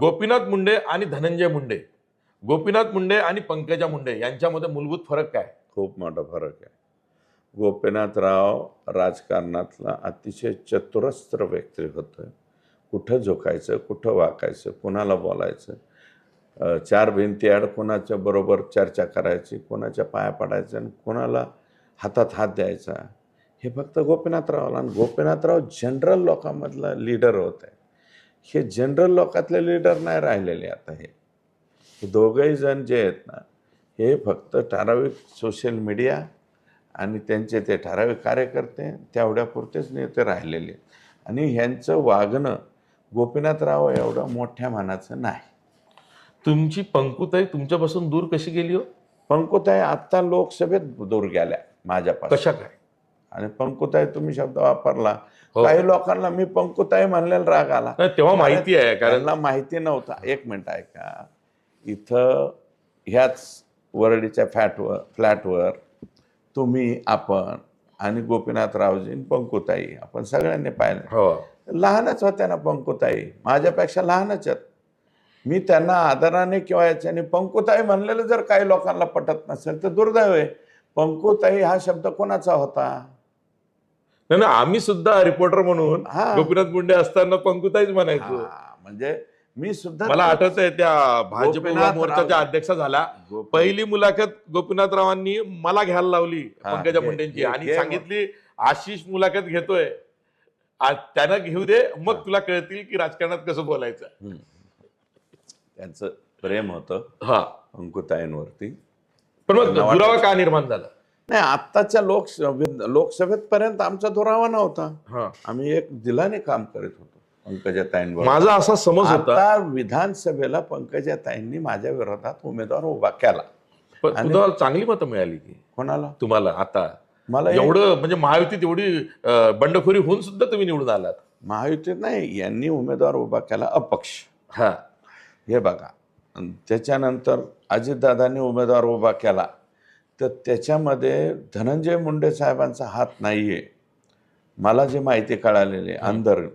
गोपीनाथ मुंडे आणि धनंजय मुंडे. गोपीनाथ मुंडे आणि पंकजा मुंडे यांच्यामध्ये मूलभूत फरक काय? खूप मोठा फरक आहे. गोपीनाथराव राजकारणातला अतिशय चतुरस्त्र व्यक्ती होतं. कुठं झोकायचं कुठं वाकायचं कुणाला बोलायचं? चार भिंती आड कोणाच्या बरोबर चर्चा करायची कोणाच्या पाया पडायचं आणि कोणाला हातात हात द्यायचा? हे फक्त गोपीनाथरावला आणि गोपीनाथराव जनरल लोकांमधला लीडर होत. आहे हे जनरल लोकातले लीडर नाही राहिलेले आता हे. हे दोघंही जण जे आहेत ना हे फक्त ठराविक सोशल मीडिया आणि त्यांचे ते ठराविक कार्यकर्ते तेवढ्यापुरतेच नेते राहिलेले. आणि ह्यांचं वागणं गोपीनाथराव एवढं मोठ्या मानाचं नाही. तुमची पंकुताई तुमच्यापासून दूर कशी गेली हो? पंकुताई आत्ता लोकसभेत दूर गेल्या माझ्यापासून. कशा काय आणि पंकुताई तुम्ही शब्द वापरला. हो. काही लोकांना मी पंकुताई म्हणलेला राग आला. नाही, तेव्हा माहिती आहे कारण त्यांना माहिती नव्हतं. एक मिनिट ऐका. इथं ह्याच वरडीच्या फॅटवर फ्लॅटवर तुम्ही आपण आणि गोपीनाथरावजी आणि पंकुताई आपण सगळ्यांनी पाहिलं. हो. लहानच होत्या ना पंकुताई. माझ्यापेक्षा लहानच आहेत. मी त्यांना आदराने किंवा याच्याने पंकुताई म्हणलेलं जर काही लोकांना पटत नसेल तर दुर्दैव आहे. पंकुताई हा शब्द कोणाचा होता? नाही आम्ही सुद्धा रिपोर्टर म्हणून. गोपीनाथ मुंडे असताना पंकुताईच म्हणायचो. म्हणजे मी सुद्धा मला आठवत आहे त्या भाजप मोर्चाच्या. अध्यक्षा झाल्या पहिली मुलाखत गोपीनाथरावांनी मला घ्यायला लावली पंकजा मुंडेंची. आणि सांगितली आशिष मुलाखत घेतोय. त्यानं घेऊ दे मग तुला कळतील की राजकारणात कसं बोलायचं. त्यांचं प्रेम होतं हा. अंकुताईंवरती पण मग दुरावा का निर्माण झाला? नाही आत्ताच्या लोकसभेत लोकसभेत पर्यंत आमचा दुरावा नव्हता. हा. आम्ही एक दिलाने काम करत होतो पंकजाताईंवर माझा असा समज होता विधानसभेला पंकजाताईंनी माझ्या विरोधात उमेदवार उभा केला. आणि- चांगली मतं मिळाली की. कोणाला? तुम्हाला आता. मला एवढं म्हणजे महायुतीत एवढी बंडखोरी होऊन सुद्धा तुम्ही निवडून आलात. महायुतीत नाही यांनी उमेदवार उभा केला अपक्ष. हा. हे बघा. त्याच्यानंतर अजितदादांनी उमेदवार उभा केला. तर त्याच्यामध्ये धनंजय मुंडे साहेबांचा हात नाहीये. मला जी माहिती कळालेली आहे, अंदर